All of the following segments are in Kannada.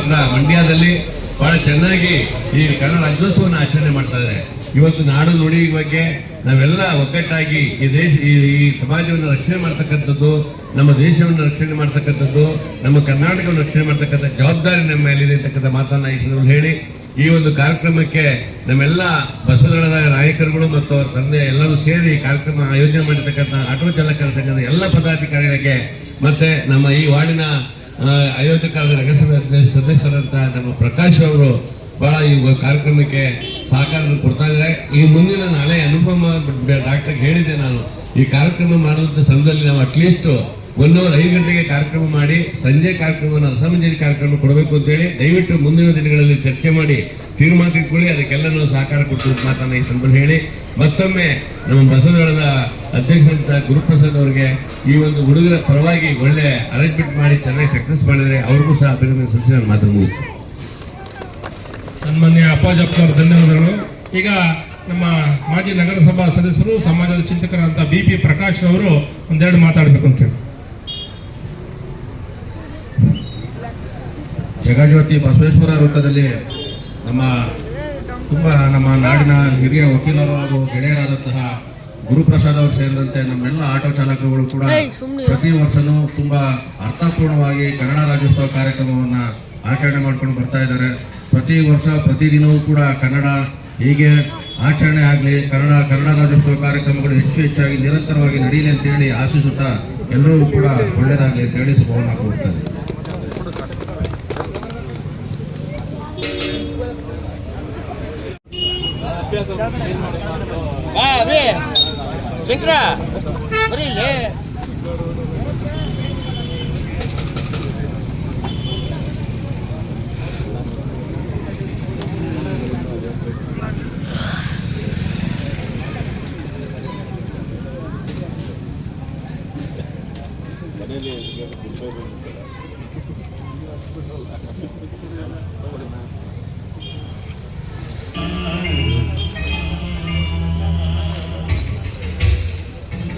ಮಾತ್ರ ಮಂಡ್ಯದಲ್ಲಿ ಬಹಳ ಚೆನ್ನಾಗಿ ಈ ಕನ್ನಡ ರಾಜ್ಯೋತ್ಸವವನ್ನು ಆಚರಣೆ ಮಾಡ್ತಾ ಇವತ್ತು ನಾಡು ನುಡಿ ಬಗ್ಗೆ ನಾವೆಲ್ಲ ಒಗ್ಗಟ್ಟಾಗಿ ಈ ದೇಶ, ಈ ಸಮಾಜವನ್ನು ರಕ್ಷಣೆ ಮಾಡ್ತಕ್ಕಂಥದ್ದು, ನಮ್ಮ ದೇಶವನ್ನು ರಕ್ಷಣೆ ಮಾಡ್ತಕ್ಕಂಥದ್ದು, ನಮ್ಮ ಕರ್ನಾಟಕವನ್ನು ರಕ್ಷಣೆ ಮಾಡ್ತಕ್ಕಂಥ ಜವಾಬ್ದಾರಿ ನಮ್ಮ ಮೇಲಿದೆ ಅಂತಕ್ಕಂಥ ಮಾತನ್ನ ಈ ಹೇಳಿ, ಈ ಒಂದು ಕಾರ್ಯಕ್ರಮಕ್ಕೆ ನಮ್ಮೆಲ್ಲ ಬಸವದಳದ ನಾಯಕರುಗಳು ಮತ್ತು ಅವರ ತಂದೆ ಎಲ್ಲರೂ ಸೇರಿ ಕಾರ್ಯಕ್ರಮ ಆಯೋಜನೆ ಮಾಡಿರ್ತಕ್ಕಂಥ ಆಟೋ ಚಾಲಕರ ಎಲ್ಲ ಪದಾಧಿಕಾರಿಗಳಿಗೆ, ಮತ್ತೆ ನಮ್ಮ ಈ ವಾರ್ಡಿನ ಆ, ಆಯೋಜಕರಾದ ನಗರಸಭೆ ಸದಸ್ಯರಂತ ನಮ್ಮ ಪ್ರಕಾಶ್ ಅವರು ಬಹಳ ಈ ಕಾರ್ಯಕ್ರಮಕ್ಕೆ ಸಹಕಾರ ಕೊಡ್ತಾ ಇದ್ದಾರೆ. ಈ ಮುಂದಿನ ನಾಳೆ ಅನುಪಮ ಡಾಕ್ಟರ್ ಹೇಳಿದೆ ನಾನು ಈ ಕಾರ್ಯಕ್ರಮ ಮಾಡುವಂತ ಸಂದರ್ಭದಲ್ಲಿ ನಾವು ಅಟ್ಲೀಸ್ಟ್ ಒನ್ ಅವರ್ ಐದು ಗಂಟೆಗೆ ಕಾರ್ಯಕ್ರಮ ಮಾಡಿ, ಸಂಜೆ ಕಾರ್ಯಕ್ರಮವನ್ನು ಅಸಮಂಜರಿ ಕಾರ್ಯಕ್ರಮ ಕೊಡಬೇಕು ಅಂತ ಹೇಳಿ, ದಯವಿಟ್ಟು ಮುಂದಿನ ದಿನಗಳಲ್ಲಿ ಚರ್ಚೆ ಮಾಡಿ, ತೀರ್ಮಾನ ತಿಳ್ಕೊಳ್ಳಿ ಅದಕ್ಕೆಲ್ಲ ನಾವು ಸಹಕಾರ ಕೊಟ್ಟು ಮಾತನ್ನ ಈ ಸಂದರ್ಭ ಹೇಳಿ. ಮತ್ತೊಮ್ಮೆ ನಮ್ಮ ಬಸವನಗಳದ ಅಧ್ಯಕ್ಷರಂತ ಗುರುಪ್ರಸಾದ್ ಅವರಿಗೆ ಈ ಒಂದು ಹುಡುಗರ ಪರವಾಗಿ ಒಳ್ಳೆ ಅರೇಂಜ್ಮೆಂಟ್ ಮಾಡಿ ಚೆನ್ನಾಗಿ ಸಕ್ಸಸ್ ಮಾಡಿದರೆ ಅವ್ರಿಗೂ ಸಹ ಅಭಿನಂದನೆ ಸಲ್ಲಿಸಿ ನಾನು ಮಾತನ್ನು ಮುಗಿಸ್ತೀನಿ. ಸನ್ಮಾನ್ಯ ಅಪ್ಪಾಜಪ್ಪನವರು ಧನ್ಯವಾದಗಳು. ಈಗ ನಮ್ಮ ಮಾಜಿ ನಗರಸಭಾ ಸದಸ್ಯರು, ಸಮಾಜದ ಚಿಂತಕರಾದಂಥ ಬಿ ಪಿ ಪ್ರಕಾಶ್ ಅವರು ಒಂದೆರಡು ಮಾತಾಡಬೇಕು ಅಂತ ಹೇಳಿ. ಜಗಜ್ಯೋತಿ ಬಸವೇಶ್ವರ ವೃತ್ತದಲ್ಲಿ ನಮ್ಮ ತುಂಬ ನಮ್ಮ ನಾಡಿನ ಹಿರಿಯ ವಕೀಲರು ಹಾಗೂ ಗೆಳೆಯರಾದಂತಹ ಗುರುಪ್ರಸಾದ್ ಅವರು ಸೇರಿದಂತೆ ನಮ್ಮೆಲ್ಲ ಆಟೋ ಚಾಲಕರುಗಳು ಕೂಡ ಪ್ರತಿ ವರ್ಷನೂ ತುಂಬ ಅರ್ಥಪೂರ್ಣವಾಗಿ ಕನ್ನಡ ರಾಜ್ಯೋತ್ಸವ ಕಾರ್ಯಕ್ರಮವನ್ನ ಆಚರಣೆ ಮಾಡ್ಕೊಂಡು ಬರ್ತಾ ಇದ್ದಾರೆ. ಪ್ರತಿ ವರ್ಷ ಪ್ರತಿದಿನವೂ ಕೂಡ ಕನ್ನಡ ಹೀಗೆ ಆಚರಣೆ ಆಗಲಿ ಕನ್ನಡ ಕನ್ನಡ ರಾಜ್ಯೋತ್ಸವ ಕಾರ್ಯಕ್ರಮಗಳು ಹೆಚ್ಚು ಹೆಚ್ಚಾಗಿ ನಿರಂತರವಾಗಿ ನಡೆಯಲಿ ಅಂತೇಳಿ ಆಶಿಸುತ್ತಾ ಎಲ್ಲರೂ ಕೂಡ ಒಳ್ಳೆಯದಾಗಲಿ ಅಂತೇಳಿ ಶುಭವನ್ನು ಕೋರ್ತೇನೆ ಬಾ ಬೇ. ಶಂಕರ ಬರೀ ಇಲ್ಲಿ ಬೈಕ್ ಇಲ್ಲಿ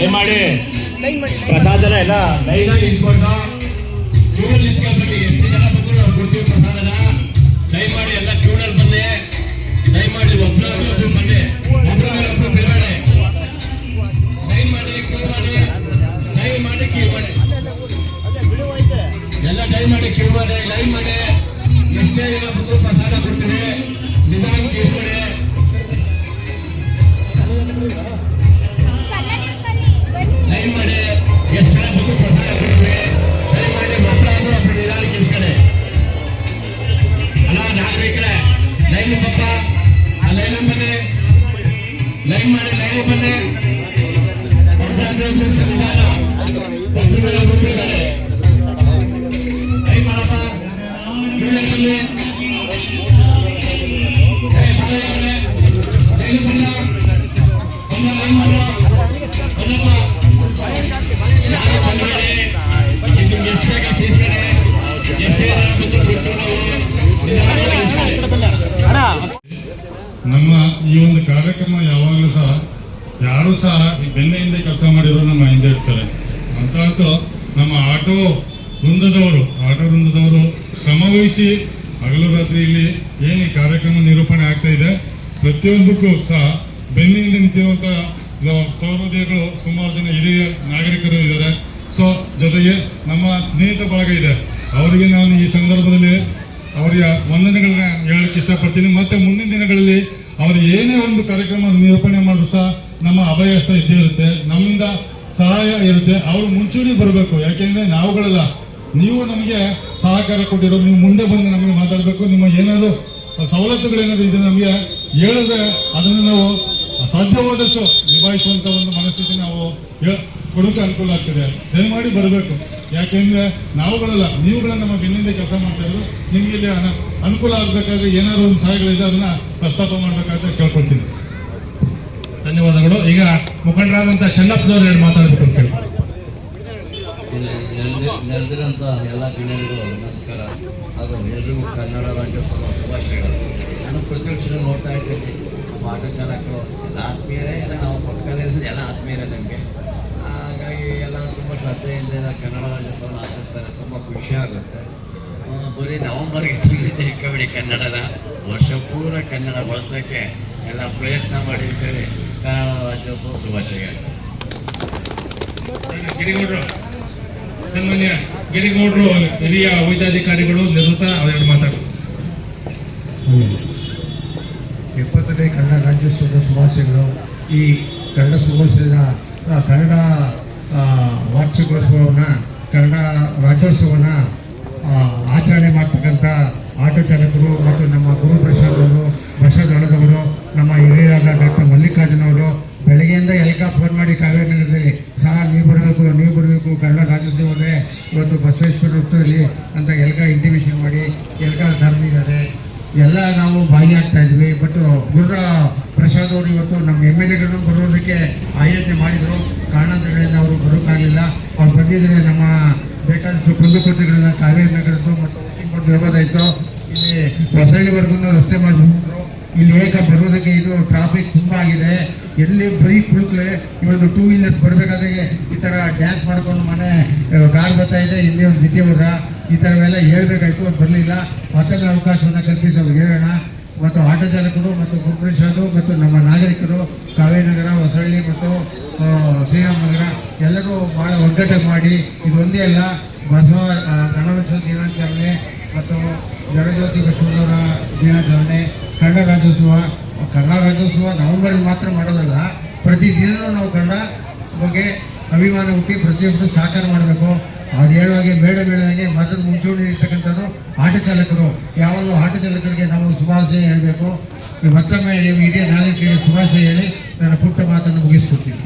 ದಯಮಾಡಿ ಪ್ರಸಾದನ ಎಲ್ಲ ಲೈನಾಗಿ ಇಟ್ಕೊಂಡು. ಕ್ಯೂನಲ್ಲಿ ನಿಂತ್ಕೊಂಡ್ಬಿಟ್ಟು ಎಷ್ಟು ಜನ ಬಂದ್ರು ನಾವು ಕೊಡ್ತೀವಿ ಪ್ರಸಾದನ? ದಯಮಾಡಿ ಎಲ್ಲ ಕ್ಯೂನಲ್ಲಿ ಬನ್ನಿ. ದಯಮಾಡಿ ಒಬ್ಬರು ಬನ್ನಿ. ಒಬ್ಬರು ಒಬ್ಬರು ಬಿಡಬೇಡಿ ದಯಮಾಡಿ ಸಹ ಈ ಬೆನ್ನೆಯಿಂದ ಕೆಲಸ ಮಾಡಿದ್ರು ನಮ್ಮ ಹಿಂದೆ ಇರ್ತಾರೆ. ಅಂತಹದ್ದು ನಮ್ಮ ಆಟೋ ವೃಂದದವರು ಆಟೋ ವೃಂದದವರು ಶ್ರಮವಹಿಸಿ ಹಗಲು ರಾತ್ರಿ ಇಲ್ಲಿ ಏನು ಕಾರ್ಯಕ್ರಮ ನಿರೂಪಣೆ ಆಗ್ತಾ ಇದೆ, ಪ್ರತಿಯೊಂದಕ್ಕೂ ಸಹ ಬೆನ್ನಿಂದ ನಿಂತಿರುವಂತಹ ಸಹೃದಯಗಳು ಸುಮಾರು ಜನ ಹಿರಿಯ ನಾಗರಿಕರು ಇದ್ದಾರೆ. ಸೊ, ಜೊತೆಗೆ ನಮ್ಮ ಸ್ನೇಹಿತ ಬಳಗ ಇದೆ. ಅವರಿಗೆ ನಾನು ಈ ಸಂದರ್ಭದಲ್ಲಿ ಅವರಿಗೆ ವಂದನೆಗಳನ್ನ ಹೇಳಕ್ಕೆ ಇಷ್ಟಪಡ್ತೀನಿ. ಮತ್ತೆ ಮುಂದಿನ ದಿನಗಳಲ್ಲಿ ಅವರು ಏನೇ ಒಂದು ಕಾರ್ಯಕ್ರಮ ನಿರೂಪಣೆ ಮಾಡಿದ್ರು ಸಹ ನಮ್ಮ ಅಭಯಸ್ಥ ಇದ್ದೇ ಇರುತ್ತೆ, ನಮ್ಮಿಂದ ಸಹಾಯ ಇರುತ್ತೆ, ಅವರು ಮುಂಚೂಣಿ ಬರಬೇಕು. ಯಾಕೆಂದ್ರೆ ನಾವುಗಳಲ್ಲ. ನೀವು ನಮಗೆ ಸಹಕಾರ ಕೊಟ್ಟಿರೋ, ನೀವು ಮುಂದೆ ಬಂದು ನಮಗೆ ಮಾತಾಡಬೇಕು. ನಿಮ್ಮ ಏನಾದರೂ ಸವಲತ್ತುಗಳೇನಾದ್ರು ಇದ್ರೆ ನಮಗೆ ಹೇಳಿದ್ರೆ ಅದನ್ನು ನಾವು ಸಾಧ್ಯವಾದಷ್ಟು ನಿಭಾಯಿಸುವಂತ ಒಂದು ಮನಸ್ಥಿತಿ ನಾವು ಕೊಡೋಕೆ ಅನುಕೂಲ ಆಗ್ತದೆ. ದಯಮಾಡಿ ಬರಬೇಕು. ಯಾಕೆಂದ್ರೆ ನಾವುಗಳಲ್ಲ. ನೀವುಗಳ ನಮ್ಮ ಬೆನ್ನಿಂದ ಕೆಲಸ ಮಾಡ್ತಾ ಇದ್ರು ನಿಮ್ಗೆ ಇಲ್ಲಿ ಅನ- ಅನುಕೂಲ ಆಗಬೇಕಾದ್ರೆ ಏನಾದ್ರು ಒಂದು ಸಹಾಯಗಳಿದೆ ಅದನ್ನ ಪ್ರಸ್ತಾಪ ಮಾಡಬೇಕಾದ್ರೆ ಕೇಳ್ಕೊಳ್ತೀನಿ. ಧನ್ಯವಾದಗಳು. ಈಗ ಮುಖಂಡರಾದಂತಹ ಚೆನ್ನಪ್ಪನವ್ರು ಎರಡು ಮಾತಾಡಬೇಕು ಅಂತ ಹೇಳಿ. ನೆರೆದಿರೋಂಥ ಎಲ್ಲ ಗಣ್ಯರಿಗೂ ನಮಸ್ಕಾರ. ಹಾಗೂ ಎಲ್ರಿಗೂ ಕನ್ನಡ ರಾಜ್ಯೋತ್ಸವ ಶುಭಾಶಯಗಳು. ನಾನು ಪ್ರತಿವರ್ಷ ನೋಡ್ತಾ ಇರ್ತೀನಿ ನಮ್ಮ ಆಟೋ ಚಾಲಕರು ಎಲ್ಲ ಆತ್ಮೀಯರೇ ಎಲ್ಲ ನಾವು ಪಕ್ಕದಲ್ಲಿ ಎಲ್ಲ ಆತ್ಮೀಯರೇ ನಮಗೆ. ಹಾಗಾಗಿ ಎಲ್ಲ ತುಂಬ ಶ್ರದ್ಧೆಯಿಂದ ಕನ್ನಡ ರಾಜ್ಯೋತ್ಸವನ ಆಚರಿಸ್ತಾರೆ. ತುಂಬ ಖುಷಿ ಆಗುತ್ತೆ. ಆ, ಬರೀ ನವಂಬರ್ಗೆ ಸೀಮಿತ ಇಟ್ಕೊಬೇಡಿ ಕನ್ನಡನ. ವರ್ಷ ಪೂರ ಕನ್ನಡ ಬಳಸೋಕ್ಕೆ ಎಲ್ಲ ಪ್ರಯತ್ನ ಮಾಡಿ ಅಂತೇಳಿ ಗಿರಿಗೌಡರು ಸನ್ಮಾನ್ಯ ಗಿರಿಗೌಡರು ಹಿರಿಯ ವೈದ್ಯಾಧಿಕಾರಿಗಳು ನಿವೃತ್ತ ಅವೆರಡು ಮಾತಾಡೋದು ಎಪ್ಪತ್ತನೇ ಕನ್ನಡ ರಾಜ್ಯೋತ್ಸವದ ಶುಭಾಶಯಗಳು. ಈ ಕನ್ನಡ ಶುಭಾಶಯದ ಕನ್ನಡ ವಾರ್ಷಿಕೋತ್ಸವವನ್ನು ಕನ್ನಡ ರಾಜ್ಯೋತ್ಸವನ ಆ, ಆಚರಣೆ ಮಾಡ್ತಕ್ಕಂಥ ಆಟೋ ಚಾಲಕರು ಮತ್ತು ನಮ್ಮ ಗುರು ಪ್ರಸಾದ್ ಅವರು ಪ್ರಸಾದ್ ನಮ್ಮ ಹಿರಿಯರಾದ ಡಾಕ್ಟರ್ ಮಲ್ಲಿಕಾರ್ಜುನ್ ಅವರು ಬೆಳಗ್ಗೆಯಿಂದ ಎಲ್ಕ ಫೋನ್ ಮಾಡಿ ಕಾವೇರಿ ನಗರದಲ್ಲಿ ಸಹ ನೀವು ಬರಬೇಕು ನೀವು ಬರಬೇಕು, ಕನ್ನಡ ರಾಜ್ಯೋತ್ಸವನೇ ಇವತ್ತು ಬಸವೇಶ್ವರ ವೃತ್ತದಲ್ಲಿ ಅಂತ ಎಲ್ಕ ಇಂಟಿಮೇಷನ್ ಮಾಡಿ, ಎಲ್ಕ ಕರೆದಿದ್ದಾರೆ ಎಲ್ಲ ನಾವು ಭಾಗಿಯಾಗ್ತಾ ಇದ್ವಿ. ಬಟ್ ಗುರ್ರ ಪ್ರಸಾದ್ ಅವರು ಇವತ್ತು ನಮ್ಮ ಎಂ ಎಲ್ ಎಗಳನ್ನು ಬರೋದಕ್ಕೆ ಆಯೋಜನೆ ಮಾಡಿದರು. ಕಾರಣಾಂತರಗಳಿಂದ ಅವರು ಬರೋಕ್ಕಾಗಲಿಲ್ಲ ಅವ್ರು ಬಂದಿದ್ದರೆ ನಮ್ಮ ಬೇಕಾದಷ್ಟು ಕುಂದುಕೊರತೆಗಳನ್ನ ಕಾವೇರಿ ನಗರದ್ದು ಮತ್ತು ಇಲ್ಲಿ ಹೊಸಳ್ಳಿವರೆಗೂ ರಸ್ತೆ ಮಾಡಿ ಬಂದಿದ್ರು ಇಲ್ಲಿ ಏಕ ಬರೋದಕ್ಕೆ ಇದು. ಟ್ರಾಫಿಕ್ ತುಂಬ ಆಗಿದೆ. ಎಲ್ಲಿ ಬರೀ ಕುಳಿತರೆ ಇವತ್ತು ಟೂ ವೀಲರ್ಸ್ ಬರಬೇಕಾದ್ರೆ ಈ ಥರ ಡ್ಯಾನ್ಸ್ ಮಾಡ್ಕೊಂಡು ಮನೆ ಕಾರ್ ಬರ್ತಾ ಇದೆ. ಇಲ್ಲಿ ಒಂದು ನಿತ್ಯವರ ಈ ಥರವೆಲ್ಲ ಹೇಳಬೇಕಾಯ್ತು ಅವ್ರು ಬರಲಿಲ್ಲ. ಮತ್ತೊಂದು ಅವಕಾಶವನ್ನು ಕಲ್ಪಿಸಿ ಹೇಳೋಣ. ಮತ್ತು ಆಟೋ ಚಾಲಕರು ಮತ್ತು ಕಾರ್ಪೊರೇಷನು ಮತ್ತು ನಮ್ಮ ನಾಗರಿಕರು ಕಾವೇರಿ ನಗರ ಹೊಸಳ್ಳಿ ಮತ್ತು ಶ್ರೀರಾಮನಗರ ಎಲ್ಲರೂ ಭಾಳ ಒಗ್ಗಟ್ಟೆ ಮಾಡಿ ಇದೊಂದೇ ಅಲ್ಲ ಬಸವ ಆ, ಗಣರಾಜ್ಯೋತ್ಸವ ದಿನಾಚರಣೆ ಮತ್ತು ಜಗಜ್ಯೋತಿ ಬಸವನವರ ದಿನಾಚರಣೆ. ಕನ್ನಡ ರಾಜ್ಯೋತ್ಸವ ಕನ್ನಡ ರಾಜ್ಯೋತ್ಸವ ನವೆಂಬರ್ ಮಾತ್ರ ಮಾಡೋದಲ್ಲ, ಪ್ರತಿ ಪ್ರತಿದಿನ ನಾವು ಕನ್ನಡ ಬಗ್ಗೆ ಅಭಿಮಾನ ಹುಟ್ಟಿ ಪ್ರತಿಯೊಬ್ಬರು ಸಹಕಾರ ಮಾಡಬೇಕು. ಅದು ಹೇಳುವಾಗೆ ಬೇಡ ಬೇಡದಂಗೆ ಮೊದಲು ಮುಂಚೂಣಿ ಇರ್ತಕ್ಕಂಥದ್ದು ಆಟ ಚಾಲಕರು. ಯಾವಾಗಲೂ ಆಟ ಚಾಲಕರಿಗೆ ನಾವು ಶುಭಾಶಯ ಹೇಳಬೇಕು. ಮತ್ತೊಮ್ಮೆ ಇಡೀ ನಾಗರಿಕರಿಗೆ ಶುಭಾಶಯ ಹೇಳಿ ನನ್ನ ಪುಟ್ಟ ಮಾತನ್ನು ಮುಗಿಸ್ಕೊಡ್ತೀನಿ.